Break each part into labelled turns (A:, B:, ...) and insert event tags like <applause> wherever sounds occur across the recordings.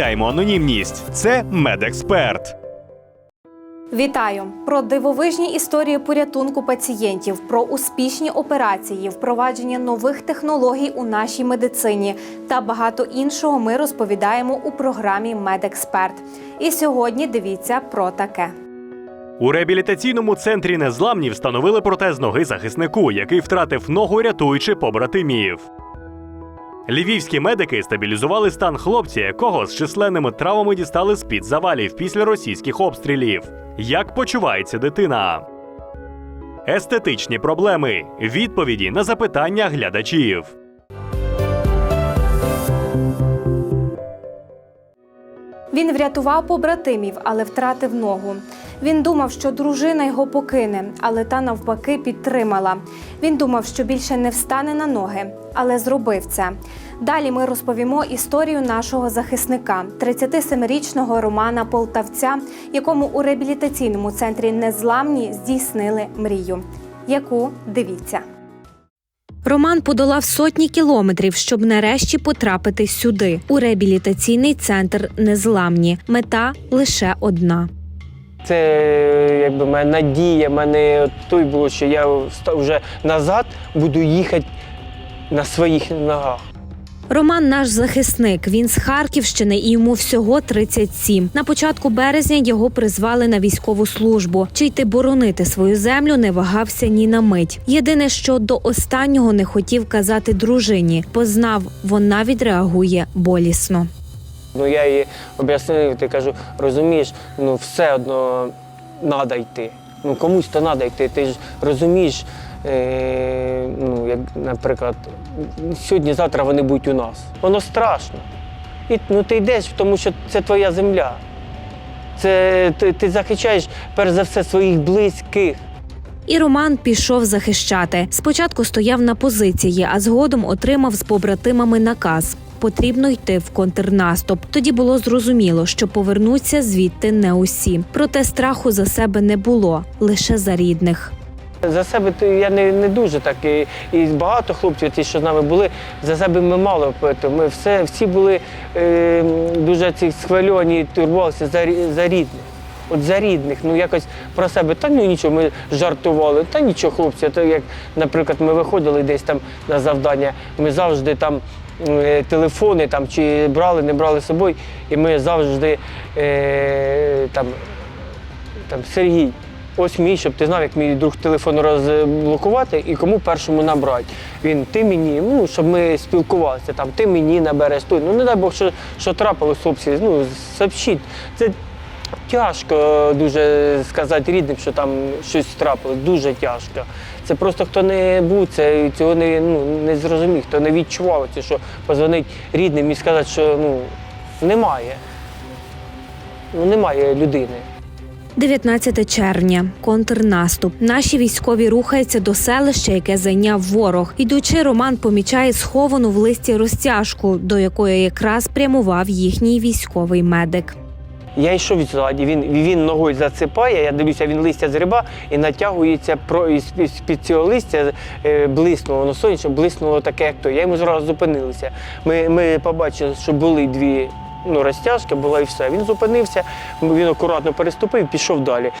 A: анонімність. Це медексперт.
B: Вітаю про дивовижні історії порятунку пацієнтів, про успішні операції, впровадження нових технологій у нашій медицині та багато іншого. Ми розповідаємо у програмі Медексперт. І сьогодні дивіться про таке.
A: У реабілітаційному центрі незламні встановили протез ноги захиснику, який втратив ногу, рятуючи побратимів. Львівські медики стабілізували стан хлопця, якого з численними травмами дістали з під завалів після російських обстрілів. Як почувається дитина? Естетичні проблеми. Відповіді на запитання глядачів.
B: Він врятував побратимів, але втратив ногу. Він думав, що дружина його покине, але та навпаки підтримала. Він думав, що більше не встане на ноги, але зробив це. Далі ми розповімо історію нашого захисника, 37-річного Романа Полтавця, якому у реабілітаційному центрі незламні здійснили мрію. Яку дивіться. Роман подолав сотні кілометрів, щоб нарешті потрапити сюди, у реабілітаційний центр Незламні. Мета лише одна.
C: Це якби моя надія, мене той було, що я вже назад буду їхати на своїх ногах.
B: Роман наш захисник. Він з Харківщини і йому всього 37. На початку березня його призвали на військову службу. Чи йти боронити свою землю не вагався ні на мить. Єдине, що до останнього не хотів казати дружині, бо знав, вона відреагує болісно.
C: Ну я їй об'яснив, ти кажу, розумієш, ну все одно треба йти. Ну комусь то треба йти. Ти ж розумієш, е, ну, як, наприклад, сьогодні-завтра вони будуть у нас. Воно страшно. І ну, ти йдеш, тому що це твоя земля. Це ти, ти захищаєш перш за все своїх близьких.
B: І Роман пішов захищати. Спочатку стояв на позиції, а згодом отримав з побратимами наказ. Потрібно йти в контрнаступ. Тоді було зрозуміло, що повернуться звідти не усі. Проте страху за себе не було, лише за рідних.
C: За себе я не, не дуже так. І, і багато хлопців, ті, що з нами були, за себе ми мало. Ми все, всі були е, дуже ці схвильовані, турбувалися за, за рідних. От за рідних, ну якось про себе, та ну нічого, ми жартували, та нічого, хлопці, то як, наприклад, ми виходили десь там на завдання, ми завжди там е, телефони там, чи брали, не брали з собою, і ми завжди е, там там Сергій, ось мій, щоб ти знав, як мій друг телефон розблокувати і кому першому набрати. Він ти мені, ну щоб ми спілкувалися, там ти мені набереш той. Ну не дай Бог, що, що трапилось, хлопці, ну сообщіть. Це тяжко дуже сказати рідним, що там щось трапилось, дуже тяжко. Це просто хто не був, це цього не, ну, не зрозумів, хто не відчував це, що позвонить рідним і сказати, що ну немає. Ну немає людини.
B: 19 червня. Контрнаступ. Наші військові рухаються до селища, яке зайняв ворог. Ідучи, Роман помічає сховану в листі розтяжку, до якої якраз прямував їхній військовий медик.
C: Я йшов ззаді, він, він ногою зацепає, я дивлюся, він листя зриба і натягується про з- з-під цього листя е, блиснуло, воно сонячно блиснуло таке, як то. Я йому зразу зупинилися. Ми, ми побачили, що були дві ну, розтяжки, була і все. Він зупинився, він акуратно переступив, пішов далі.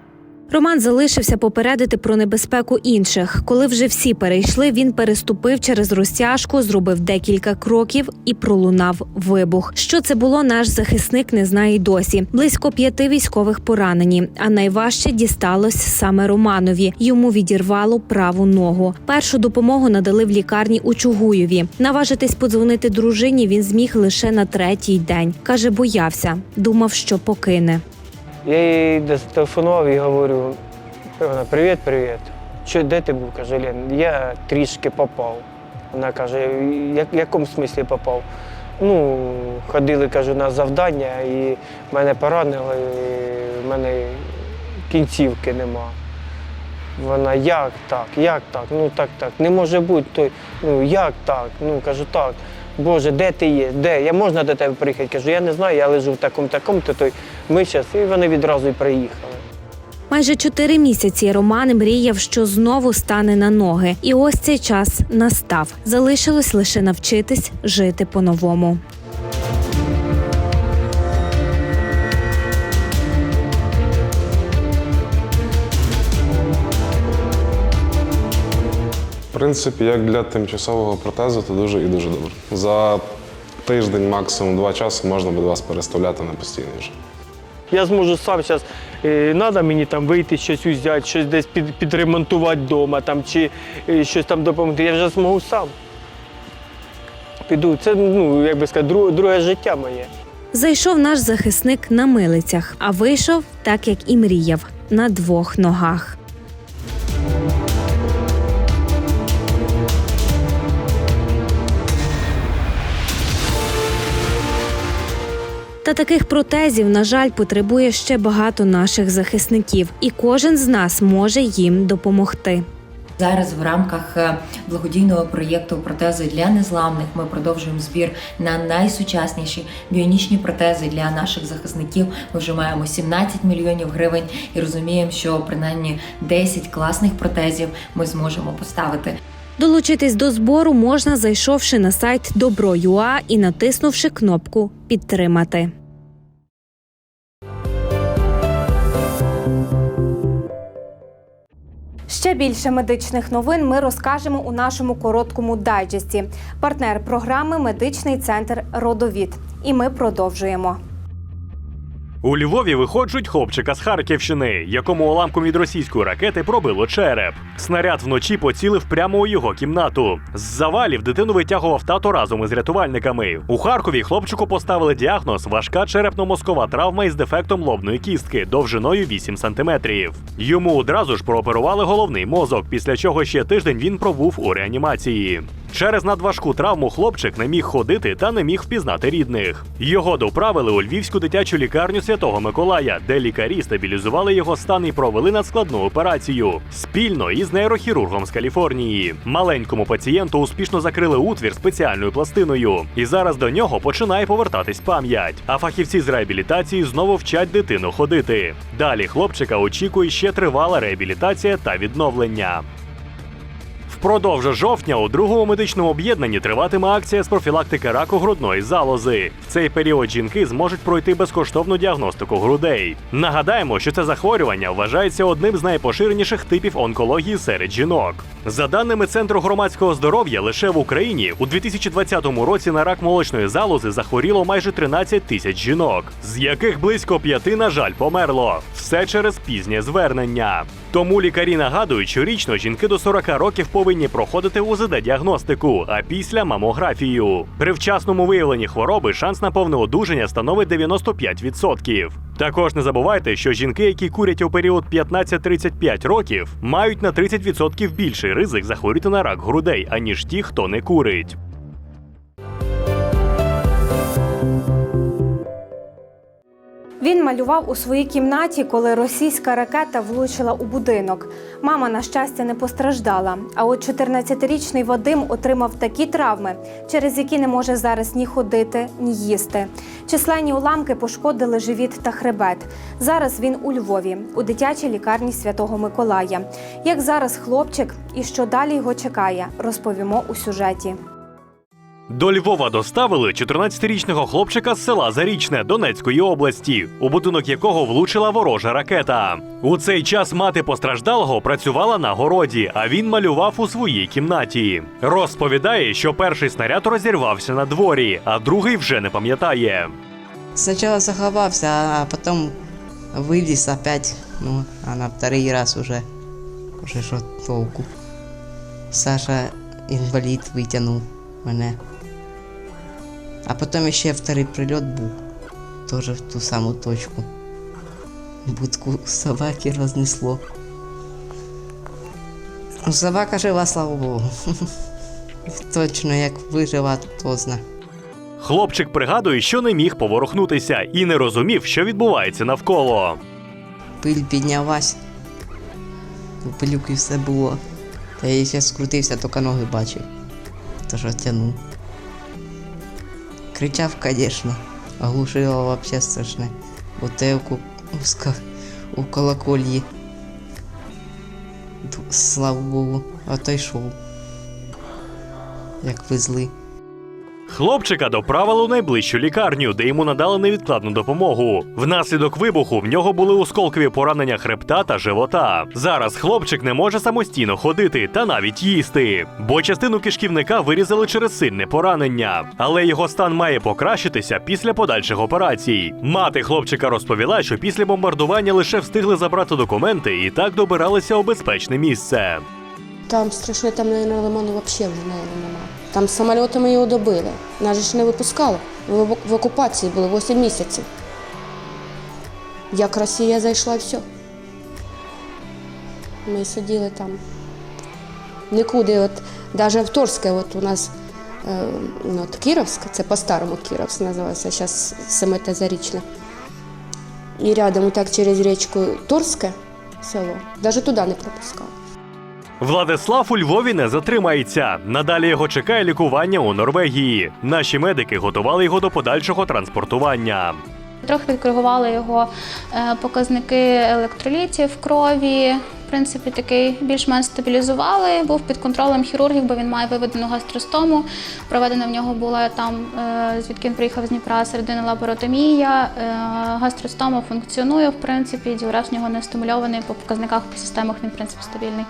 B: Роман залишився попередити про небезпеку інших. Коли вже всі перейшли, він переступив через розтяжку, зробив декілька кроків і пролунав вибух. Що це було, наш захисник не знає й досі. Близько п'яти військових поранені, а найважче дісталось саме Романові. Йому відірвало праву ногу. Першу допомогу надали в лікарні у Чугуєві. Наважитись подзвонити дружині він зміг лише на третій день. каже, боявся, думав, що покине.
C: Я їй телефонував і говорю: вона, привіт, привіт. Що, де ти був? Каже, Лен, я трішки попав. Вона каже, в якому смислі попав? Ну, ходили, кажу, на завдання, і мене поранили, і в мене кінцівки нема. Вона як так, як так? Ну так, так. Не може бути. Той, ну як так? Ну кажу, так. Боже, де ти є? Де? Я можна до тебе приїхати? Кажу, я не знаю, я лежу в такому такому, то той ми зараз, і вони відразу й приїхали.
D: Майже чотири місяці Роман мріяв, що знову стане на ноги, і ось цей час настав. Залишилось лише навчитись жити по-новому.
E: Принципі, як для тимчасового протезу, то дуже і дуже добре. За тиждень, максимум два часи можна буде вас переставляти на постійний вже.
C: Я зможу сам зараз, е, треба мені там вийти, щось взяти, щось десь під, підремонтувати вдома там, чи е, щось там допомогти. Я вже зможу сам. Піду. Це, ну, як би сказати, друге, друге життя моє.
D: Зайшов наш захисник на милицях, а вийшов так, як і мріяв, на двох ногах. Та таких протезів, на жаль, потребує ще багато наших захисників, і кожен з нас може їм допомогти.
F: Зараз в рамках е, благодійного проєкту протези для незламних ми продовжуємо збір на найсучасніші біонічні протези для наших захисників. Ми вже маємо 17 мільйонів гривень і розуміємо, що принаймні 10 класних протезів ми зможемо поставити.
D: Долучитись до збору можна, зайшовши на сайт Добро.ua і натиснувши кнопку Підтримати. Ще більше медичних новин ми розкажемо у нашому короткому дайджесті. Партнер програми Медичний центр Родовід. І ми продовжуємо.
A: У Львові виходжуть хлопчика з Харківщини, якому уламком від російської ракети пробило череп. Снаряд вночі поцілив прямо у його кімнату. З завалів дитину витягував тато разом із рятувальниками. У Харкові хлопчику поставили діагноз важка черепно-мозкова травма із дефектом лобної кістки довжиною 8 сантиметрів. Йому одразу ж прооперували головний мозок, після чого ще тиждень він пробув у реанімації. Через надважку травму хлопчик не міг ходити та не міг впізнати рідних. Його доправили у Львівську дитячу лікарню Святого Миколая, де лікарі стабілізували його стан і провели надскладну операцію спільно із нейрохірургом з Каліфорнії. Маленькому пацієнту успішно закрили утвір спеціальною пластиною, і зараз до нього починає повертатись пам'ять. А фахівці з реабілітації знову вчать дитину ходити. Далі хлопчика очікує ще тривала реабілітація та відновлення. Впродовж жовтня у другому медичному об'єднанні триватиме акція з профілактики раку грудної залози. В цей період жінки зможуть пройти безкоштовну діагностику грудей. Нагадаємо, що це захворювання вважається одним з найпоширеніших типів онкології серед жінок. За даними Центру громадського здоров'я, лише в Україні у 2020 році на рак молочної залози захворіло майже 13 тисяч жінок, з яких близько п'яти, на жаль, померло. Все через пізнє звернення. Тому лікарі нагадують, що річно жінки до 40 років повинні проходити УЗД-діагностику, а після мамографію. При вчасному виявленні хвороби шанс на повне одужання становить 95%. Також не забувайте, що жінки, які курять у період 15-35 років, мають на 30% більший ризик захворіти на рак грудей, аніж ті, хто не курить.
D: Він малював у своїй кімнаті, коли російська ракета влучила у будинок. Мама, на щастя, не постраждала. А от 14-річний Вадим отримав такі травми, через які не може зараз ні ходити, ні їсти. Численні уламки пошкодили живіт та хребет. Зараз він у Львові, у дитячій лікарні Святого Миколая. Як зараз хлопчик і що далі його чекає, розповімо у сюжеті.
A: До Львова доставили 14-річного хлопчика з села Зарічне Донецької області, у будинок якого влучила ворожа ракета. У цей час мати постраждалого працювала на городі, а він малював у своїй кімнаті. Розповідає, що перший снаряд розірвався на дворі, а другий вже не пам'ятає.
G: Сначала заховался, а потом вылез опять. Ну, а на второй раз уже, уже що толку. Саша інвалід витягнув мене. А потім ще второй прильот був. Теж в ту саму точку. Будку собаки рознесло. Ну, Собака жива, слава Богу. <laughs> Точно, як вижила, то зна.
A: Хлопчик пригадує, що не міг поворухнутися і не розумів, що відбувається навколо.
G: Пиль піднялась. У пилюки все було. Та я ще скрутився, тільки ноги бачив. То що тянув. Кричав, конечно, Оглушило вообще страшне. Бутилку у, колокольї. Слава Богу, отойшов. той йшов. Як везли.
A: Хлопчика доправили у найближчу лікарню, де йому надали невідкладну допомогу. Внаслідок вибуху в нього були осколкові поранення хребта та живота. Зараз хлопчик не може самостійно ходити та навіть їсти, бо частину кишківника вирізали через сильне поранення. Але його стан має покращитися після подальших операцій. Мати хлопчика розповіла, що після бомбардування лише встигли забрати документи і так добиралися у безпечне місце.
H: Там страшно, там, наверное, лимону взагалі вже наверное, нема. Там самольотами його добили. Нас же ж не випускали. В, окупації були 8 місяців. Як Росія зайшла і все. Ми сиділи там. Нікуди, от, навіть в Торське, от у нас е, ну, от Кіровськ, це по-старому Кіровськ називається, зараз Семитозарічне. І рядом, так через річку Торське село, навіть туди не пропускали.
A: Владислав у Львові не затримається. Надалі його чекає лікування у Норвегії. Наші медики готували його до подальшого транспортування.
I: Трохи підкоригували його е, показники електролітів крові. Принципі, такий більш-менш стабілізували. Був під контролем хірургів, бо він має виведену гастростому. Проведена в нього була там, е, звідки він приїхав з Дніпра, середина лаборотомія. Е, Гастростома функціонує, в принципі, діурез в нього не стимульований по показниках, по системах він в принципі стабільний.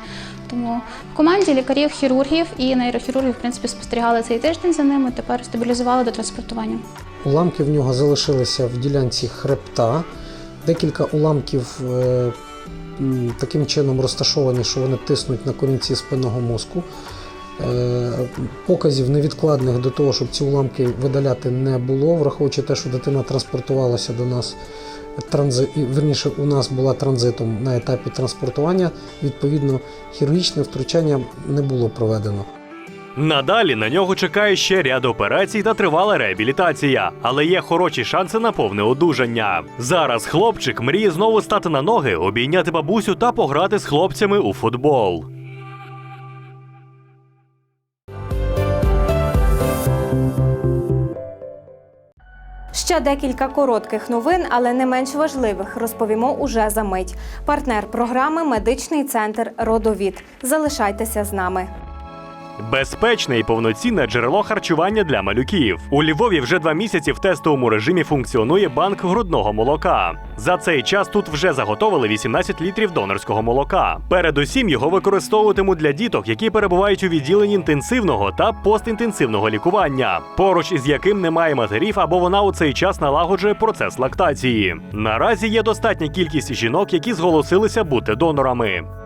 I: Тому в команді лікарів, хірургів і нейрохірургів в принципі спостерігали цей тиждень за ними. Тепер стабілізували до транспортування.
J: Уламки в нього залишилися в ділянці хребта. Декілька уламків е, таким чином розташовані, що вони тиснуть на корінці спинного мозку. Е, Показів невідкладних до того, щоб ці уламки видаляти не було, враховуючи те, що дитина транспортувалася до нас транзи... верніше, у нас була транзитом на етапі транспортування. Відповідно, хірургічне втручання не було проведено.
A: Надалі на нього чекає ще ряд операцій та тривала реабілітація, але є хороші шанси на повне одужання. Зараз хлопчик мріє знову стати на ноги, обійняти бабусю та пограти з хлопцями у футбол.
D: Ще декілька коротких новин, але не менш важливих, розповімо уже за мить. Партнер програми Медичний центр Родовід. Залишайтеся з нами.
A: Безпечне і повноцінне джерело харчування для малюків. У Львові вже два місяці в тестовому режимі функціонує банк грудного молока. За цей час тут вже заготовили 18 літрів донорського молока. Передусім його використовуватимуть для діток, які перебувають у відділенні інтенсивного та постінтенсивного лікування, поруч із яким немає матерів або вона у цей час налагоджує процес лактації. Наразі є достатня кількість жінок, які зголосилися бути донорами.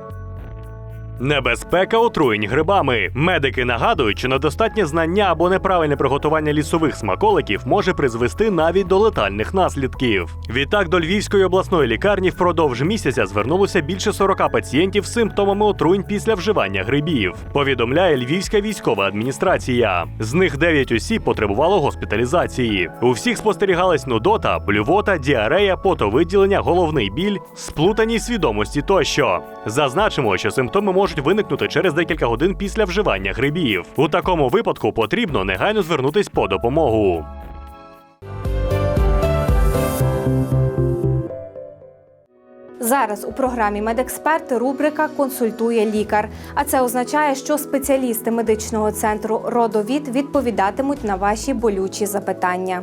A: Небезпека отруєнь грибами. Медики нагадують, що недостатнє знання або неправильне приготування лісових смаколиків може призвести навіть до летальних наслідків. Відтак до Львівської обласної лікарні впродовж місяця звернулося більше 40 пацієнтів з симптомами отруєнь після вживання грибів. Повідомляє Львівська військова адміністрація. З них 9 осіб потребувало госпіталізації. У всіх спостерігалась нудота, блювота, діарея, потовиділення, головний біль, сплутаність свідомості тощо. Зазначимо, що симптоми можуть виникнути через декілька годин після вживання грибів. У такому випадку потрібно негайно звернутись по допомогу.
D: Зараз у програмі Медексперти рубрика Консультує лікар. А це означає, що спеціалісти медичного центру Родовід відповідатимуть на ваші болючі запитання.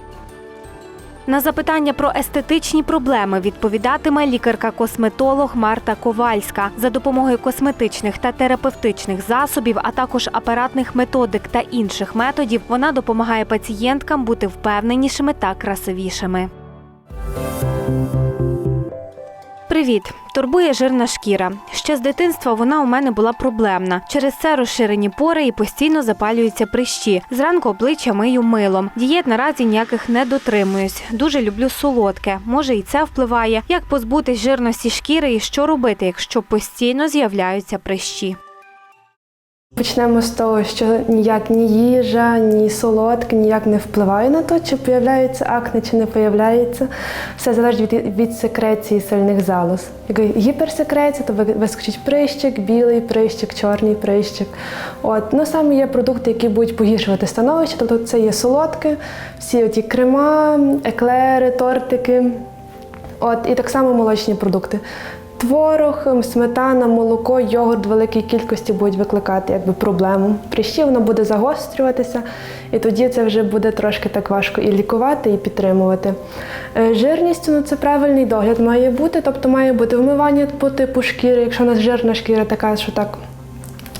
D: На запитання про естетичні проблеми відповідатиме лікарка-косметолог Марта Ковальська. За допомогою косметичних та терапевтичних засобів, а також апаратних методик та інших методів, вона допомагає пацієнткам бути впевненішими та красивішими. Привіт! Турбує жирна шкіра. Ще з дитинства вона у мене була проблемна. Через це розширені пори і постійно запалюються прищі. Зранку обличчя мию милом. Дієт наразі ніяких не дотримуюсь. Дуже люблю солодке. Може, і це впливає. Як позбутись жирності шкіри і що робити, якщо постійно з'являються прищі?
K: Почнемо з того, що ніяк ні їжа, ні солодке ніяк не впливає на те, чи появляється акне, чи не появляється. Все залежить від, від секреції сальних залоз. Як гіперсекреція, то вискочить прищик, білий прищик, чорний прищик. От. Ну, саме є продукти, які будуть погіршувати становище, тобто це є солодке, всі оті крема, еклери, тортики. От, і так само молочні продукти. Творог, сметана, молоко, йогурт в великій кількості будуть викликати якби, проблему. Прищі воно буде загострюватися, і тоді це вже буде трошки так важко і лікувати, і підтримувати. Е, Жирність ну, це правильний догляд має бути, тобто має бути вмивання по типу шкіри. Якщо у нас жирна шкіра така, що так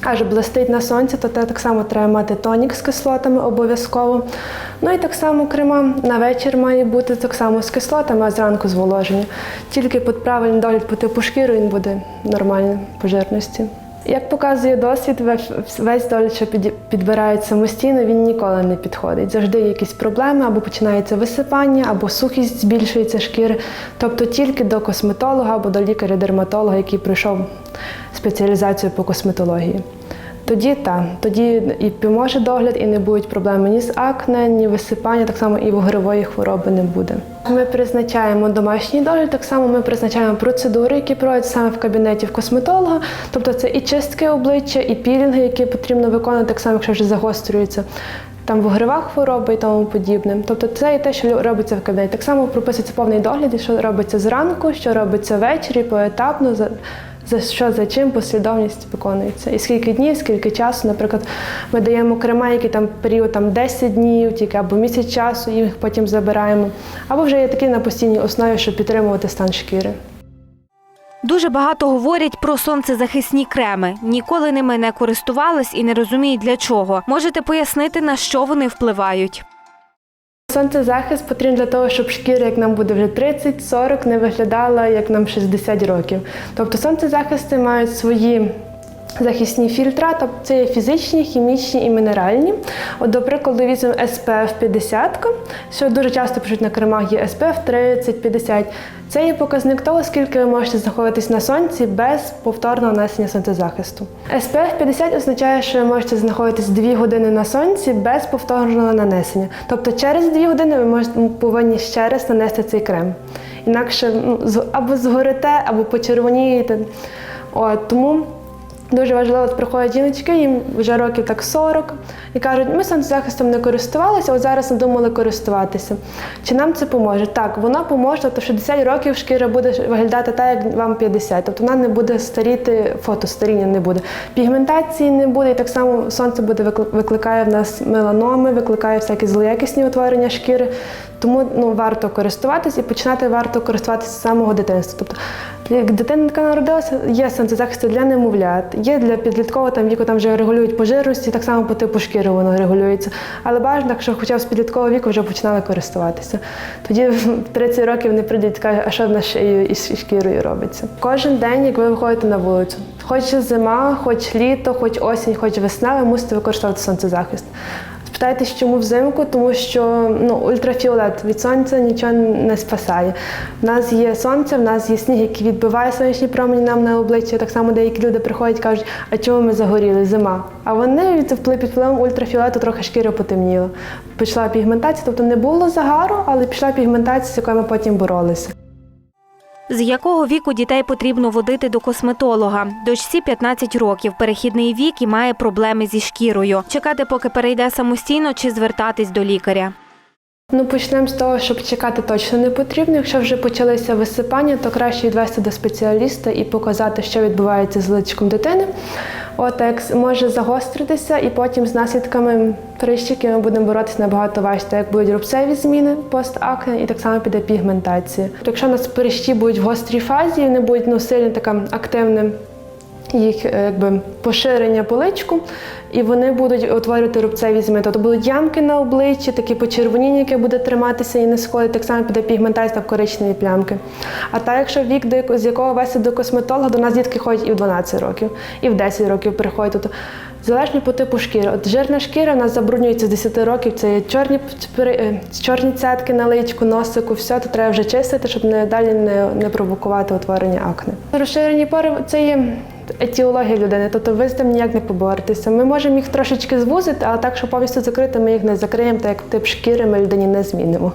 K: аж блистить на сонці, то так само треба мати тонік з кислотами обов'язково. Ну і так само крема на вечір має бути так само з кислотами, а зранку зволоження. Тільки під правильний догляд по типу шкіри він буде нормальний по жирності. Як показує досвід, весь- доль, що підбирають самостійно, він ніколи не підходить. Завжди є якісь проблеми, або починається висипання, або сухість збільшується шкіри. Тобто тільки до косметолога або до лікаря-дерматолога, який пройшов спеціалізацію по косметології. Тоді так, тоді і поможе догляд, і не будуть проблеми ні з акне, ні висипання, так само і вугрової хвороби не буде. Ми призначаємо домашній догляд, так само ми призначаємо процедури, які проводять саме в кабінеті в косметолога. Тобто це і чистки обличчя, і пілінги, які потрібно виконувати, так само, якщо вже загострюється. Там вугрова хвороба і тому подібне. Тобто це і те, що робиться в кабінеті. Так само прописується повний догляд, що робиться зранку, що робиться ввечері, поетапно, за, що за чим послідовність виконується. І скільки днів, скільки часу. Наприклад, ми даємо крема, які там період там 10 днів, тільки або місяць часу, і їх потім забираємо. Або вже є такі на постійній основі, щоб підтримувати стан шкіри.
D: Дуже багато говорять про сонцезахисні креми. Ніколи ними не користувались і не розуміють для чого. Можете пояснити, на що вони впливають?
K: Сонцезахист потрібен для того, щоб шкіра, як нам буде вже 30-40, не виглядала як нам 60 років. Тобто сонцезахисти мають свої захисні фільтра, тобто це є фізичні, хімічні і мінеральні. От, до прикладу, візьмемо SPF 50, що дуже часто пишуть на кремах є SPF 30-50. Це є показник того, скільки ви можете знаходитись на сонці без повторного нанесення сонцезахисту. SPF 50 означає, що ви можете знаходитись 2 години на сонці без повторного нанесення. Тобто через 2 години ви можете, повинні ще раз нанести цей крем. Інакше ну, або згорите, або почервонієте. От, тому Дуже важливо, приходять жіночки, їм вже років так 40, і кажуть, ми сонцезахистом не користувалися, от зараз надумали користуватися. Чи нам це поможе? Так, воно поможе, тобто в 60 років шкіра буде виглядати так, як вам 50. Тобто вона не буде старіти, фотостаріння не буде. Пігментації не буде, і так само сонце буде викли- викликає в нас меланоми, викликає всякі злоякісні утворення шкіри. Тому ну, варто користуватись і починати варто користуватися з самого дитинства. Тобто, як дитинка народилася, є сонцезахисти для немовлят, є для підліткового там віку, там вже регулюють по жирності, так само по типу шкіри воно регулюється. Але бажано, якщо хоча б з підліткового віку вже починали користуватися. Тоді в 30 років не прийдуть і скажуть, а що в нас шиєю і шкірою робиться. Кожен день, як ви виходите на вулицю, хоч зима, хоч літо, хоч осінь, хоч весна, ви мусите використовувати сонцезахист. Спитайтесь, чому взимку, тому що ну, ультрафіолет від сонця нічого не спасає. У нас є сонце, в нас є сніг, який відбиває сонячні промені нам на обличчя. Так само деякі люди приходять і кажуть, а чому ми загоріли? Зима. А вони під впливом ультрафіолету трохи шкіра потемніла. Пішла пігментація, тобто не було загару, але пішла пігментація, з якою ми потім боролися.
D: З якого віку дітей потрібно водити до косметолога? Дочці 15 років, перехідний вік і має проблеми зі шкірою. Чекати, поки перейде самостійно, чи звертатись до лікаря.
K: Ну, почнемо з того, щоб чекати точно не потрібно. Якщо вже почалися висипання, то краще відвести до спеціаліста і показати, що відбувається з личком дитини. От як може загостритися, і потім з наслідками прищики ми будемо боротися набагато важче, як будуть рубцеві зміни постакне, і так само піде пігментація. Якщо у нас прищі будуть в гострій фазі, вони будуть ну, сильно така активним їх е, якби поширення по личку, і вони будуть утворювати рубцеві зми. Тобто будуть ямки на обличчі, такі почервоніння, яке буде триматися і не сходить, так само піде пігментація в коричневі плямки. А так, якщо вік, з якого вести до косметолога, до нас дітки ходять і в 12 років, і в 10 років приходять. Тобто, залежно по типу шкіри. От жирна шкіра у нас забруднюється з 10 років. Це є чорні, е, чорні цятки на личку, носику, все, то треба вже чистити, щоб не далі не, не провокувати утворення акне. Розширені пори це є етіологія людини, тобто ви з тим ніяк не поборетеся. Ми можемо їх трошечки звузити, але так, що повністю закрити, ми їх не закриємо, так як тип шкіри ми людині не змінимо.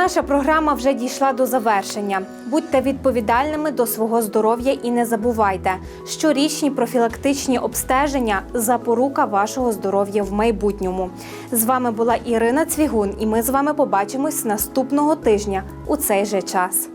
D: Наша програма вже дійшла до завершення. Будьте відповідальними до свого здоров'я і не забувайте, щорічні профілактичні обстеження запорука вашого здоров'я в майбутньому. З вами була Ірина Цвігун, і ми з вами побачимось наступного тижня у цей же час.